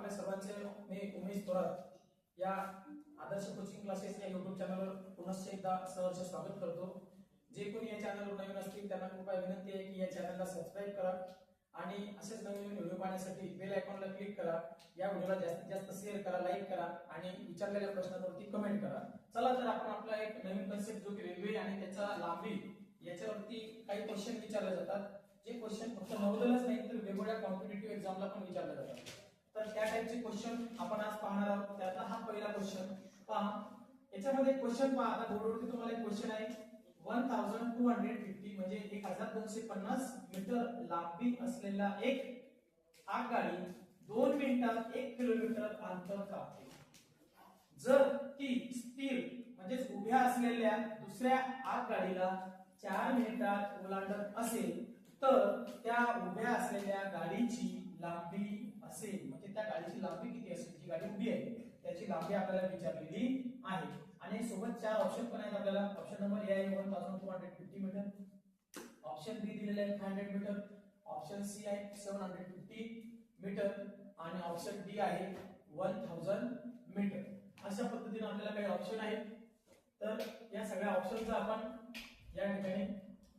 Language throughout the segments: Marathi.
आपल्या सर्वांचे मी उमेश थोरात या आदर्श कोचिंग क्लासेस या युट्यूब चॅनलवर पुन्हा एकदा सहर्ष स्वागत करतो. जे कोणी या चॅनलवर नवीन असतील त्यांना कृपया विनंती आहे की या चॅनलला सबस्क्राईब करा आणि असेच नवीन नवीन व्हिडिओ पाहण्यासाठी बेल आयकॉनला क्लिक करा. या व्हिडिओला जास्तीत जास्त शेअर करा लाईक करा आणि विचारलेल्या प्रश्नांवरती कमेंट करा. चला तर आपण आपला एक नवीन कन्सेप्ट जो की रेल्वे आणि त्याचा लांबी याच्यावरती काही क्वेश्चन विचारले जातात. जे क्वेश्चन फक्त नवदलच नाही तर वेगवेगळ्या कॉम्पिटेटिव्ह एक्झामला पण विचारले जातात. तर त्या टाईपचे क्वेश्चन आपण आज पाहणार आहोत. त्यातला हा पहिला क्वेश्चन पहा याच्यामध्ये क्वेश्चन पहा. आता बोर्डवरती तुम्हाला एक क्वेश्चन आहे. One thousand two hundred fifty म्हणजे एक हजार दोनशे पन्नास मीटर लांबी असलेला एक आगगाडी दोन मिनिटात एक किलोमीटर अंतर कापते. जर ती स्थिर म्हणजेच उभ्या असलेल्या दुसऱ्या आगगाडीला चार मिनिटात ओलांडत असेल तर त्या उभ्या असलेल्या गाडीची लांबी असेल. त्या गाडीची लांबी किती असेल? जी गाडी उभी आहे त्याची लांबी आपल्याला विचारलेली आहे. आणि सोबत चार ऑप्शन पण आहेत आपल्याला. ऑप्शन नंबर ए आहे one thousand two hundred fifty metre option B दिलेले आहे five hundred metre option C आहे सेव्हन हंड्रेड फिफ्टी मीटर आणि ऑप्शन डी आहे वन थाउजंड मीटर अशा पद्धतीने आपल्याला काही ऑप्शन आहेत. तर या सगळ्या ऑप्शनचा आपण या ठिकाणी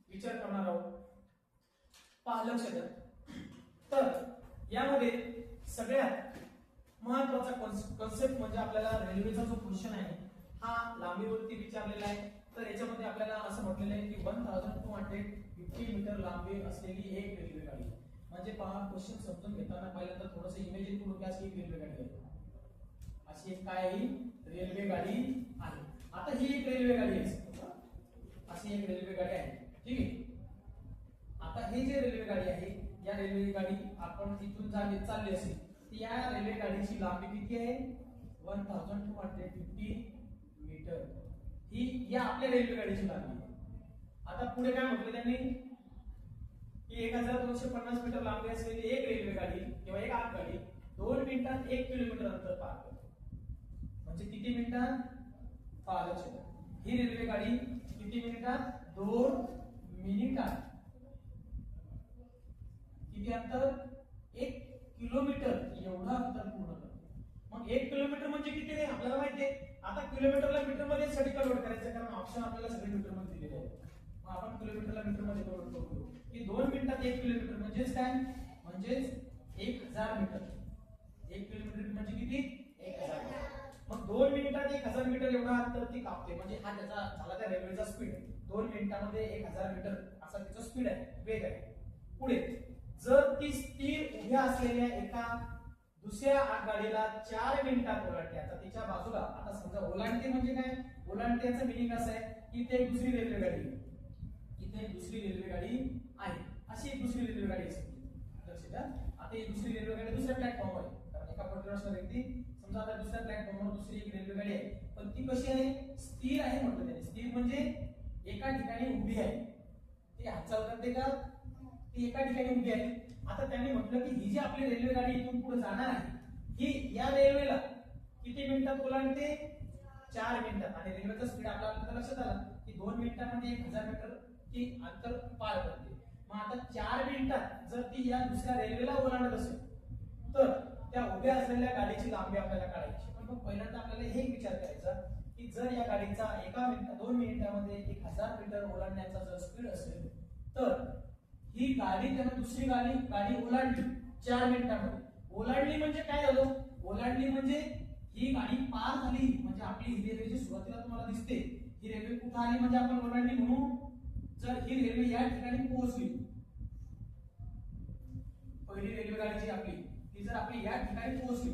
विचार करणार आहोत. पहा लक्ष द्या तर यामध्ये सगळ्यात महत्त्वाचा कन्सेप्ट म्हणजे आपल्याला रेल्वेचा जो क्वेश्चन आहे हा लांबीवरती विचारलेला आहे. तर याच्यामध्ये आपल्याला असं म्हटलेलं आहे की one thousand two hundred fifty metre लांबी असलेली एक रेल्वे गाडी. म्हणजे पहा क्वेश्चन समजून घेताना पहिल्यांदा थोडस इमेजिन करून घ्या अशी एक रेल्वे गाडी आहे. अशी एक काय रेल्वे गाडी आहे. आता ही एक रेल्वे गाडी आहे. अशी एक रेल्वे गाडी आहे. ठीक आहे? आता हे जी रेल्वे गाडी आहे या रेल्वे गाडी आपण तिथून झाली चालली असेल. तर या रेल्वे गाडीची लांबी किती आहे? One thousand two hundred fifty metre ही या आपल्या रेल्वे गाडीची लांबी आहे. आता पुढे काय म्हटलं त्यांनी? की एक हजार दोनशे पन्नास मीटर लांबी असलेली एक रेल्वे गाडी किंवा एक आगगाडी दोन मिनिटात एक किलोमीटर अंतर पार करते म्हणजे किती मिनिटात? पाच. ही रेल्वे गाडी किती मिनिटात? दोन मिनिटात. किती अंतर एक किलोमीटर एवढं अंतर पूर्ण करतो. मग एक किलोमीटर म्हणजे किती नाही आपल्याला माहिती आहे. आता किलोमीटरला मीटरमध्ये साठी कन्वर्ट करायचं कारण ऑप्शन आपल्याला सगळे मीटरमध्ये दिलेले आहे मग आपण किलोमीटरला मीटरमध्ये कन्वर्ट करू. की दोन मिनिटात एक किलोमीटर म्हणजेच काय? म्हणजेच एक हजार मीटर. एक किलोमीटर म्हणजे किती? एक हजार मीटर. मग दोन मिनिटात एक हजार मीटर एवढा अंतर ती कापते. म्हणजे हा त्याचा झाला त्या रेल्वेचा स्पीड दोन मिनिटामध्ये एक हजार मीटर असा त्याचा स्पीड आहे. वेग आहे. पुढे. जर ती स्थिर उभ्या असलेल्या एका दुसऱ्या आगगाडीला चार मिनिटात ओलांडते आता तिच्या बाजूला आता समजा ओलांडते म्हणजे काय? ओलांडत्याचं मिनिंग असं आहे की इथे एक दुसरी रेल्वे गाडी आहे. इथे दुसरी रेल्वे गाडी आहे. अशी एक दुसरी रेल्वे गाडी असते आता ही दुसरी रेल्वे गाडी दुसऱ्या प्लॅटफॉर्मवर आहे. कारण एका पर्टिक्युलर व्यक्ती समजा आता दुसऱ्या प्लॅटफॉर्मवर दुसरी एक रेल्वे गाडी आहे. पण ती कशी आहे? स्थिर आहे म्हटलं त्याने स्थिर म्हणजे एका ठिकाणी उभी आहे. ती हालचाल करते का? ती एका ठिकाणी उभी आहे. आता त्यांनी म्हटलं की ही जी आपली रेल्वे गाडी इथून पुढे जाणार आहे ही या रेल्वेला किती मिनिटात ओलांडते? चार मिनिटात. आणि रेल्वेचा स्पीड आपल्याला लक्षात आला की दोन मिनिटांमध्ये एक हजार मीटर ती अंतर पार करते. मग आता चार मिनिटात जर ती या दुसऱ्या रेल्वेला ओलांडत असेल तर त्या उभ्या असलेल्या गाडीची लांबी आपल्याला काढायची. पण मग पहिल्यांदा आपल्याला हे विचार करायचा की जर या गाडीचा एका मिनिटा दोन मिनिटामध्ये एक हजार मीटर ओलांडण्याचा जर स्पीड असेल तर ही गाडी त्यानं दुसरी गाडी गाडी ओलांडली. चार मिनिटांमध्ये ओलांडली म्हणजे काय झालं? ओलांडली म्हणजे ही गाडी पार झाली. म्हणजे आपली ही रेल्वे जी सुरुवातीला तुम्हाला दिसते. ही रेल्वे कुठं आली? म्हणजे आपण ओलांडली म्हणून जर ही रेल्वे या ठिकाणी पोहोचली. पहिली रेल्वे गाडी जी आपली ती जर आपली या ठिकाणी पोहोचली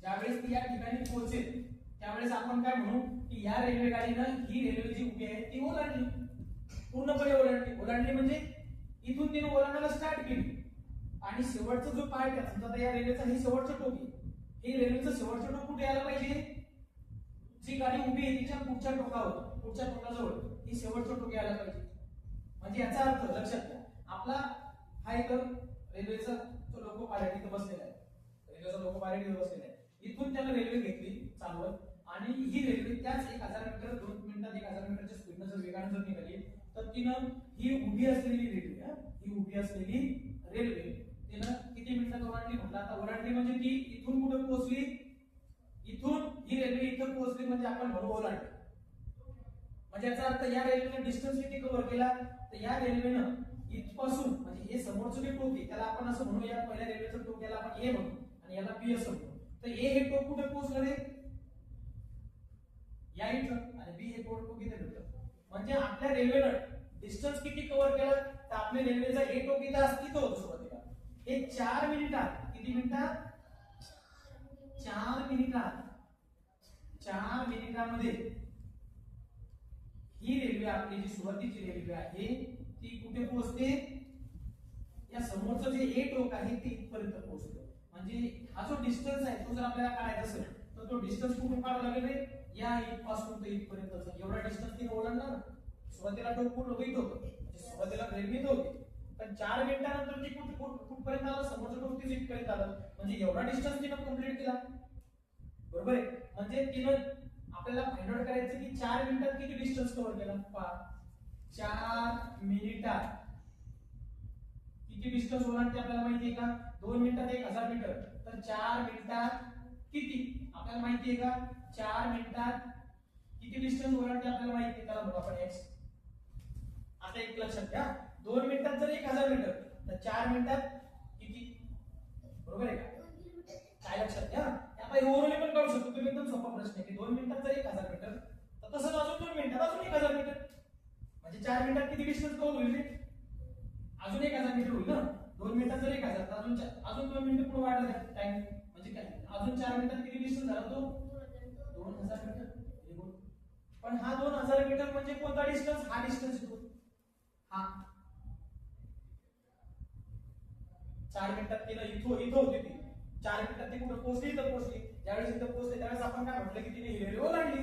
ज्यावेळेस ती या ठिकाणी पोहोचेल त्यावेळेस आपण काय म्हणू की या रेल्वे गाडीनं ही रेल्वे जी उभी आहे ती ओलांडली. पूर्णपणे ओलांडली. ओलांडली म्हणजे इथून तिने ओलांडायला स्टार्ट केली. आणि शेवटचा जो पार्ट आहे समजा आता या रेल्वेचा हे शेवटचं टोक आहे. हे रेल्वेचं शेवटचं टोक कुठे यायला पाहिजे? जी गाडी उभी आहे तिच्या पुढच्या टोकावर पुढच्या टोकाजवळ ही शेवटचं टोक यायला पाहिजे. म्हणजे याचा अर्थ लक्षात घ्या. आपला हा एक रेल्वेचा तो लोको पायलट इथं बसलेला आहे. रेल्वेचा लोको पायलट इथं बसलेला आहे. इथून त्याला रेल्वे घेतली चालवत. आणि ही रेल्वे त्याच एक हजार मीटर दोन मिनिटात एक हजार मीटरच्या स्पीडनं जर वेगानं जर निघाली तर तिनं ही उभी असलेली रेल्वे ही उभी असलेली रेल्वे तिनं किती मिनिटात ओलांडली म्हटलं? आता ओलांडली म्हणजे ती इथून कुठे पोहोचली? इथून ही रेल्वे इथं पोहोचली म्हणजे आपण म्हणू ओलांडली म्हणजे याचा अर्थ या रेल्वेने डिस्टन्स किती कव्हर केला? तर या रेल्वेनं इथपासून म्हणजे हे समोरचं जे टोक आहे त्याला आपण असं म्हणूया पहिल्या रेल्वेचं टोक याला आपण ए म्हणू आणि याला बी असं म्हणू. तर ए हे टोक कुठे पोहोचलं रे? या इथं. आणि बी हे टोक टोक इथे भेटलं म्हणजे आपल्या रेल्वेनं डिस्टन्स किती कव्हर केलं? तर आपल्या रेल्वेचा ए टोकी इथं असं इथं सुरुवातीला. हे चार मिनिटात किती मिनिटात चार मिनिटात चार मिनिटामध्ये ही रेल्वे आपली जी सुरुवातीची रेल्वे आहे ती कुठे पोहोचते? या समोरचं जे ए टोक आहे ते इथपर्यंत पोहोचतो. म्हणजे हा जो डिस्टन्स आहे तो जर आपल्याला काढायचा असेल तर तो डिस्टन्स कुठून काढावा लागेल या इथपासून ते इथपर्यंत एवढा डिस्टन्स तिने ओलांडला ना. सुरुवातीला टोक पूर्ण इथं होतं. म्हणजे सुरुवातीला रेल्वे होती. पण चार मिनिटानंतर ती कुठ कुठ- कुठपर्यंत आलं? समोरचं टोक तिथे इथपर्यंत आलं. म्हणजे एवढा डिस्टन्स तिनं कंप्लीट केला. बरोबर आहे? म्हणजे तिनं आपल्याला फाइंड आउट करायचं की चार मिनिटात किती डिस्टन्स कव्हर केला? पहा चार मिनिटात. किती डिस्टन्स ओलांडते आपल्याला माहिती आहे का? दोन मिनिटात एक हजार मीटर तर चार मिनिटात किती? आपल्याला माहिती आहे का? चार मिनिटात किती डिस्टन्स ओलांडते आपल्याला माहिती आहे. त्याला बघा आपण एक्स आता एक लक्षात घ्या. दोन मिनिटात जर एक हजार मीटर तर चार मिनिटात किती? बरोबर आहे का? काय लक्षात घ्या. आता ओरली पण काढू शकतो. तुम्ही एकदम सोपा प्रश्न आहे की दोन मिनिटात जर एक हजार मीटर तर तसंच अजून दोन मिनिटात अजून एक हजार मीटर म्हणजे चार मिनिटात किती डिस्टन्स कव्हर होईल अजून एक हजार मीटर होईल ना? दोन मिनिटात जर एक हजार तर अजून अजून दोन मिनिटं पुढे वाढला टाइम म्हणजे काय? अजून चार मिनिटात किती डिस्टन्स झाला तो? दोन हजार मीटर पण हा दोन हजार मीटर म्हणजे कोणता डिस्टन्स हा डिस्टन्स होतो हा. चार मिनिटात तिनं इथं इथं होती ती. चार मिनिटात ती कुठं पोहोचली तर पोहोचली. ज्यावेळेस इथं पोहोचली त्यावेळेस आपण काय म्हटलं की तिने हिरवी ओलांडली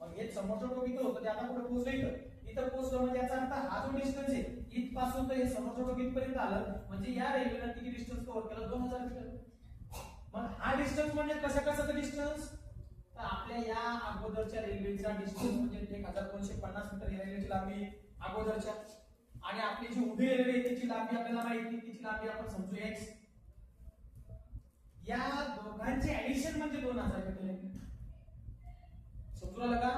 मग हे समोरचं टोक इथं होतं ते आता कुठं पोहोचलं इथं? इथं पोहोचलं म्हणजे याचा अर्थ हा जो डिस्टन्स आहे इथपासून तर हे समोरचं टोक इथपर्यंत आलं. म्हणजे या रेल्वेनं किती डिस्टन्स कव्हर केलं? दोन हजार मीटर मग हा डिस्टन्स म्हणजे कसा कशाचा डिस्टन्स तर आपल्या या अगोदरच्या रेल्वेचा डिस्टन्स म्हणजे एक हजार दोनशे पन्नास मीटर या रेल्वेची लांबी. अगोदरच्या. आणि आपली जी उभी रेल्वे आहे त्याची लांबी आपल्याला माहिती तिची लांबी आपण समजू एक्स या दोघांचे ऍडिशन म्हणजे दोन हजार मीटर आहे. समजू का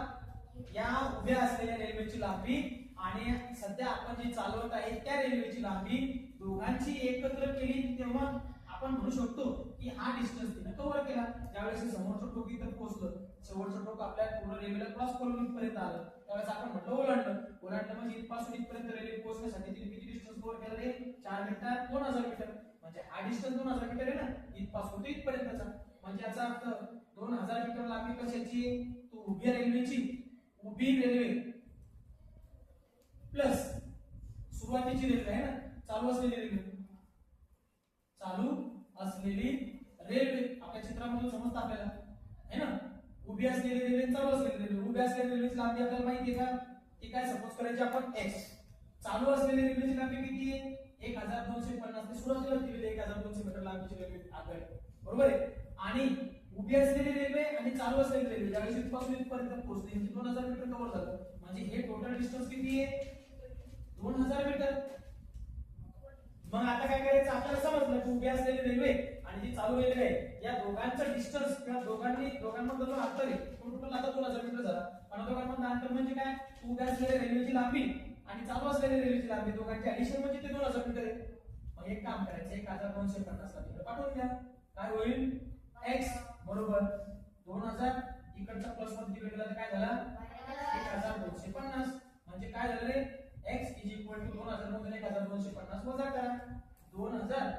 या उभ्या असलेल्या रेल्वेची लांबी आणि सध्या आपण जी चालवत आहे त्या रेल्वेची लांबी दोघांची एकत्र केली तेव्हा आपण म्हणू शकतो की हा डिस्टन्स तिने कव्हर केला. ज्यावेळेस समोरच्या टोकी तर पोहोचलं. शेवटचं टोक आपल्या पूर्ण रेल्वेला क्रॉस करून इथपर्यंत आलं. त्यावेळेस आपण म्हटलं ओलांडलं. ओलांडलं म्हणजे इथपासून इथपर्यंत रेल्वे पोहोचण्यासाठी तिने किती डिस्टन्स कव्हर केलं रे? चार मिनिटात दोन हजार मीटर म्हणजे हा डिस्टन्स दोन हजार मीटर आहे ना? इथपासून ते इथपर्यंतचा. म्हणजे याचा अर्थ दोन हजार मीटर लांबी कशाची? तो उभी रेल्वेची उभी रेल्वे प्लस सुरुवातीची रेल्वे आहे ना? चालू असलेली रेल्वे चालू असलेली रेल्वे आपल्या चित्रामधून समजतं आपल्याला. है ना? उभी असलेली रेल्वे चालू असलेली रेल्वे. उभी असलेली रेल्वेची लांबी आपल्याला माहिती आहे का? ती काय सपोज करायची आपण एक्स चालू असलेली रेल्वेची लांबी किती आहे? एक हजार दोनशे पन्नास. ते सुरुवातीला दिलेली एक हजार दोनशे मीटर लांबीची रेल्वे आगळ. बरोबर आहे? आणि उभी असलेली रेल्वे आणि चालू असलेली रेल्वे ज्यावेळेस इथपासून इथपर्यंत पोहोचते दोन हजार मीटर कव्हर झालं. म्हणजे हे टोटल डिस्टन्स किती आहे? दोन हजार मीटर. मग आता काय करायचं? आपल्याला समजलं की उभी असलेली रेल्वे आणि जी चालू रेल्वे आहे या दोघांचं डिस्टन्स किंवा दोघांनी दोघांमधलं जो अंतर आहे तो टोटल आता दोन हजार मीटर झाला पण दोघांमधलं अंतर म्हणजे काय? उभ्या असलेल्या रेल्वेची लांबी आणि चालू असलेल्या रेल्वेची लांबी दोघांची ऍडिशन म्हणजे ते दोन हजार मीटर आहे मग एक काम करायचं एक हजार दोनशे पन्नास मीटर पाठवून द्या. काय होईल? एक्स बरोबर दोन हजार इकडचा प्लसमध्ये तिकडला तर काय झाला? एक हजार दोनशे पन्नास. म्हणजे काय झालं रे? एक्स इज इक्वल टू दोन हजार मधून एक हजार दोनशे पन्नास वजा करा दोन हजार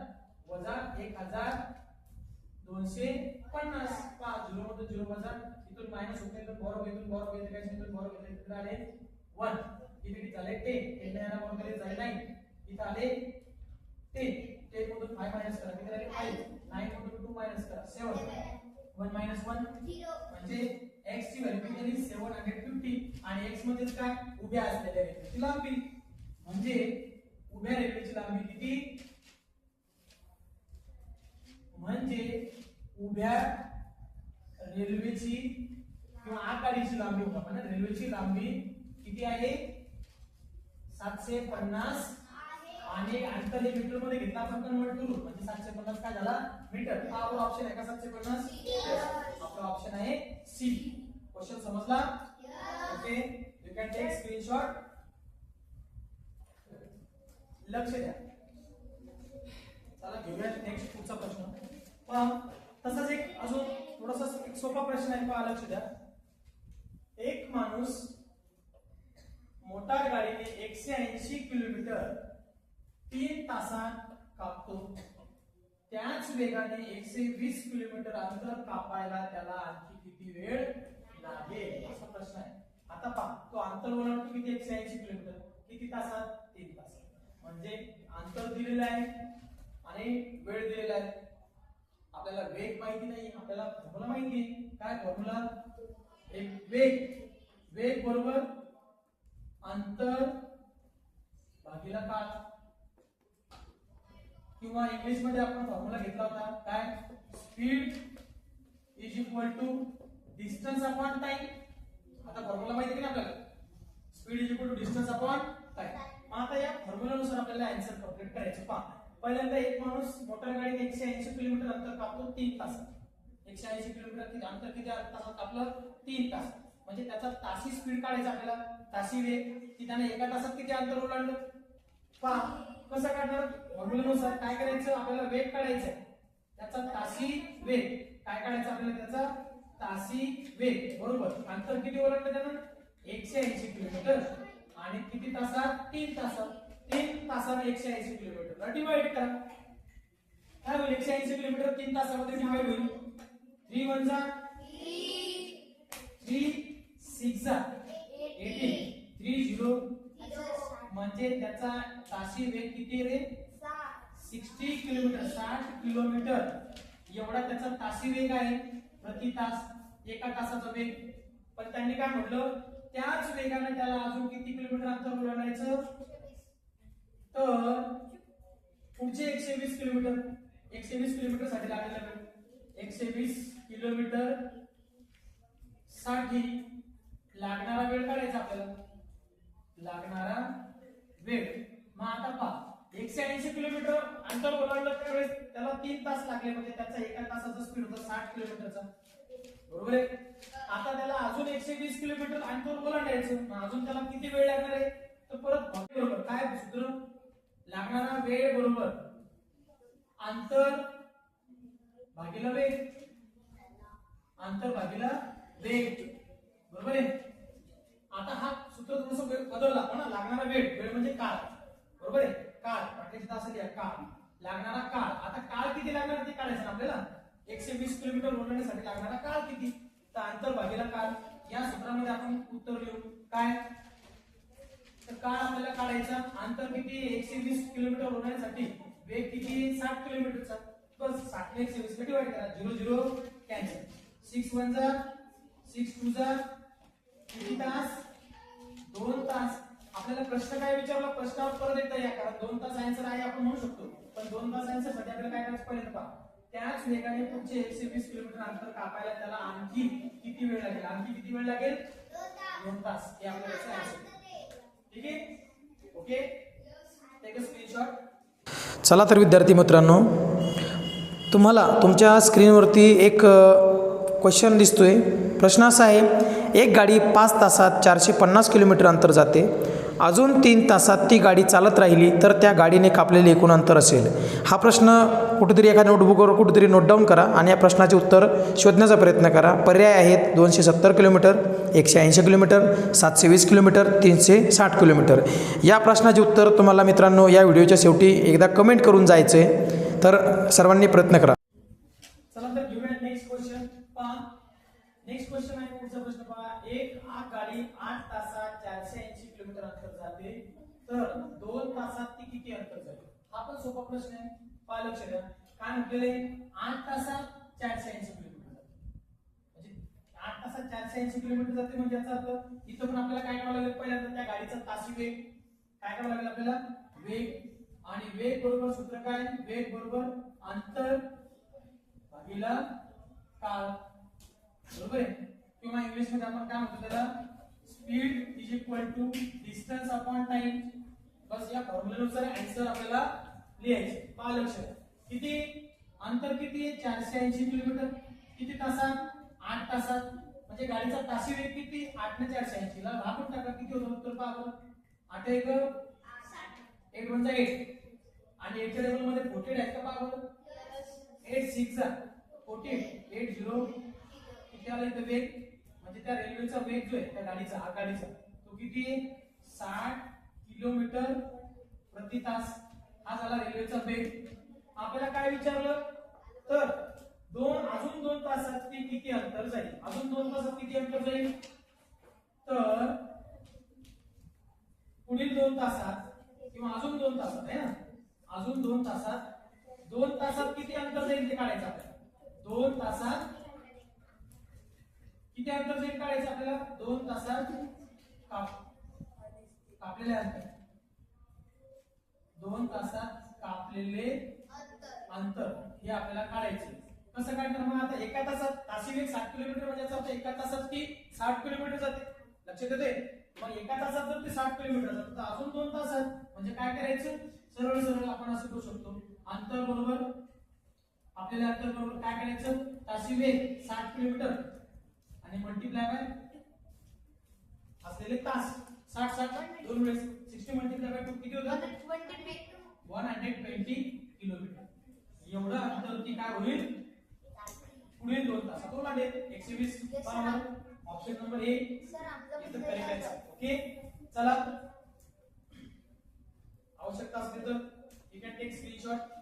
वजा एक हजार दोनशे पन्नास. पाच झिरो मधून झिरो वजा. इथून मायनस होते इथून बरोबर इथून बरोबर येते काय इथून बरोबर येते इथून आले वन इथे किती झाले टेन टेन याला बरोबर केले? झाले नाईन इथं आले टेन टेन मधून फाय मायनस करा. किती झाले फाईव्ह नाईन मधून टू मायनस करा. सेवन वन मायनस वन म्हणजे x ची व्हॅल्यू किती आली? 750 आणि x मध्येच काय? उभ्या असलेल्या रेल्वेची लांबी. म्हणजे उभ्या रेल्वेची लांबी किती? म्हणजे उभ्या रेल्वेची किंवा आकाडीची लांबी होता पण रेल्वेची लांबी किती आहे? सातशे पन्नास आणि अंतर हे मीटरमध्ये घेतला आपण कन्वर्ट करू म्हणजे सातशे पन्नास काय झाला? मीटर हा आपला ऑप्शन आहे का सातशे पन्नास? आपला ऑप्शन आहे सी क्वेश्चन समजला? Okay you can take screenshot लक्ष द्या. चला घेऊया नेक्स्ट पुढचा प्रश्न. तसंच एक अजून थोडासा एक सोपा प्रश्न आहे पहा लक्ष द्या एक माणूस मोटार गाडीने एकशे ऐंशी किलोमीटर तीन तासात कापतो. त्याच वेगाने एकशे वीस किलोमीटर अंतर कापायला त्याला आणखी किती वेळ लागेल? असा प्रश्न आहे. आता पहा तो अंतर ओलांडतो किती? एकशे ऐंशी किलोमीटर. किती तासात? तीन तासात. म्हणजे अंतर दिलेलं आहे आणि वेळ दिलेला आहे. आपल्याला वेग माहिती नाही आपल्याला फॉर्म्युला माहिती आहे. काय फॉर्म्युला एक वेग. वेग बरोबर अंतर भागीला काळ. किंवा इंग्लिशमध्ये आपण फॉर्म्युला घेतला होता. काय? Speed is equal to distance upon time आता फॉर्म्युला माहिती आहे ना आपल्याला? Speed is equal to distance upon time आता या फॉर्म्युलानुसार आपल्याला आन्सर कंप्लीट करायचं पाहता पहिल्यांदा एक माणूस मोटर गाडीने एकशे ऐंशी किलोमीटर अंतर कापतो तीन तासात एकशे ऐंशी किलोमीटर अंतर किती तासात कापलं तीन तास. म्हणजे त्याचा तासी स्पीड काढायचा आपल्याला. तासी वेग. की त्याने एका तासात किती अंतर ओलांडलं? पहा कसं काढणार? फॉर्म्युलानुसार काय करायचं? आपल्याला वेग काढायचा आहे. त्याचा तासी वेग. काय काढायचं आपल्याला त्याचा? तासी वेग. बरोबर. अंतर किती ओलांडलं त्यानं? एकशे ऐंशी किलोमीटर. आणि किती तासात? तीन तासात. तीन तासात एकशे ऐंशी किलोमीटर. डिवाइड करा. काय होईल? एकशे ऐंशी किलोमीटर तीन तासामध्ये डिवाइड होईल. थ्री वन जा. थ्री सिक्स जा. एटीन थ्री झिरो म्हणजे त्याचा ताशी वेग किती रे? Sixty kilometre. साठ किलोमीटर. एवढा त्याचा तासी वेग आहे. प्रति तास एका तासाचा वेग. पण त्यांनी काय म्हटलं? त्याच वेगाने त्याला अजून किती किलोमीटर अंतर ओलांडायचं? तर पुढचे एकशे वीस किलोमीटर एकशे वीस किलोमीटरसाठी लागलेला वेळ एकशे वीस किलोमीटरसाठी लागणारा वेळ काढायचा आपल्याला. लागणारा वेळ. मग आता पहा एकशे ऐंशी किलोमीटर अंतर ओलांडलं त्यावेळेस त्याला तीन तास लागले म्हणजे त्याचा एका तासाचा स्पीड होता साठ किलोमीटरचा. बरोबर आहे? आता त्याला अजून एकशे वीस किलोमीटर अंतर ओलांडायचं. मग अजून त्याला किती वेळ लागणार आहे? तर परत बरोबर. काय सूत्र लागणारा वेळ बरोबर. अंतर भागीला वेग अंतर भागीला वेग बरोबर आहे? आता हा सूत्र थोडस बदलला पण लागणारा वेळ वेळ म्हणजे काळ. बरोबर आहे? काळ. वाटायची तास द्या काळ. लागणारा काळ. आता काळ किती लागणार ते काढायचं ना आपल्याला? एकशे वीस किलोमीटर ओलांडण्यासाठी लागणारा काळ किती? तर अंतर भागीला काळ. या सूत्रामध्ये आपण उत्तर लिहू काय? तर काळ आपल्याला काढायचा. अंतर किती? एकशे वीस किलोमीटर होण्यासाठी वेग किती? साठ किलोमीटरचा. बस साठ एकशे वीस. डिवाइड करा. Zero zero cancel six one जा सिक्स टू जा किती तास? दोन तास. आपल्याला प्रश्न काय विचारला? प्रश्नावर परत एकदा या कारण दोन तास आन्सर आहे आपण म्हणू शकतो. पण दोन तास आन्सरसाठी आपल्याला काय करायचं? पहिल्यांदा पहा. त्याच वेगाने पुढचे एकशे वीस किलोमीटर अंतर कापायला त्याला आणखी किती वेळ लागेल? आणखी किती वेळ लागेल? दोन तास. हे आपल्याला आन्सर ठीक आहे? ओके टेक अ स्क्रीनशॉट चला तर विद्यार्थी मित्रांनो तुम्हाला तुमच्या स्क्रीनवरती एक क्वेश्चन दिसतोय. प्रश्न असा आहे एक गाडी पाच तासात चारशे पन्नास किलोमीटर अंतर जाते. अजून तीन तासात ती गाडी चालत राहिली तर त्या गाडीने कापलेले एकूण अंतर असेल. हा प्रश्न कुठेतरी एका नोटबुकवर कुठेतरी नोट डाऊन करा आणि या प्रश्नाचे उत्तर शोधण्याचा प्रयत्न करा. पर्याय आहेत दोनशे सत्तर किलोमीटर एकशे ऐंशी किलोमीटर सातशे वीस किलोमीटर तीनशे साठ किलोमीटर. या प्रश्नाचे उत्तर तुम्हाला मित्रांनो या व्हिडिओच्या शेवटी एकदा कमेंट करून जायचं आहे तर सर्वांनी प्रयत्न करा. चला तर नेक्स्ट क्वेश्चन पहा नेक्स्ट क्वेश्चन आहे पुढचा प्रश्न पहा. एक आग गाडी आठ तासात चारशे ऐंशी किलोमीटर अंतर जाते. तर दोन तासात ती किती अंतर जाते हा पण सोपा प्रश्न आहे. पहा लक्ष द्या. काय म्हटलेलं आहे? आठ तासात चारशे ऐंशी किलोमीटर जाते. म्हणजे आठ तासात चारशे ऐंशी किलोमीटर जाते म्हणजे याचा अर्थ इथं पण आपल्याला काय करावं लागेल पहिल्यांदा? त्या गाडीचा तासी वेग. काय करावं लागेल आपल्याला? वेग. आणि वेग बरोबर सूत्र काय? वेग बरोबर अंतर भागीला काळ. बरोबर आहे? किंवा इंग्लिशमध्ये आपण काय म्हणतो त्याला? Speed is equal to distance upon time बस या फॉर्म्युल्यानुसार आन्सर आपल्याला लिहायचे. पहा लक्ष किती? अंतर किती? आहे चारशे ऐंशी किलोमीटर. किती तासात? आठ तासात. म्हणजे गाडीचा ताशी वेग किती? आठ ने चारशे ऐंशी. ला भागून टाका. किती होतो उत्तर पहा बरं आठ एक? एट वनचा एट आणि एटच्या टेबलमध्ये फोर्टी आहेत का पहा eight six forty eight zero किती आला वेग म्हणजे त्या रेल्वेचा वेग जो आहे त्या गाडीचा आगगाडीचा तो किती आहे? साठ किलोमीटर प्रति तास हा झाला रेल्वेचा वेग. आपल्याला काय विचारलं? तर दोन अजून दोन तासात ती किती अंतर जाईल? अजून दोन तासात किती अंतर जाईल? तर पुढील दोन तासात किंवा अजून दोन तासात आहे ना? अजून दोन तासात दोन तासात किती अंतर जाईल ते काढायचं आपल्याला. दोन तासात किती अंतर सेट काढायचं आपल्याला? दोन तासात कापलेले अंतर. दोन तासात कापलेले अंतर हे आपल्याला काढायचे. कसं काढणार मग आता? एका तासात ताशी वेग सात किलोमीटर म्हणजे याचा एका तासात ती साठ किलोमीटर जाते. लक्षात येते मग एका तासात जर ते साठ किलोमीटर जाते तर अजून दोन तासात. म्हणजे काय करायचं? सरळ सरळ आपण असं करू शकतो. अंतर बरोबर आपल्याला अंतर बरोबर काय करायचं? ताशी वेग साठ किलोमीटर. आणि मल्टिप्लाय बाय असलेले तास. साठ साठ दोन वेळेस. सिक्स्टी मल्टिप्लाय बाय टू किती होतं? वन हंड्रेड ट्वेंटी किलोमीटर एवढं अंतर ती काय होईल? पुढील दोन तासात हो लागेल. एकशे वीस option number A correct okay? चला. आवश्यकता असली तर यू कॅन टेक स्क्रीनशॉट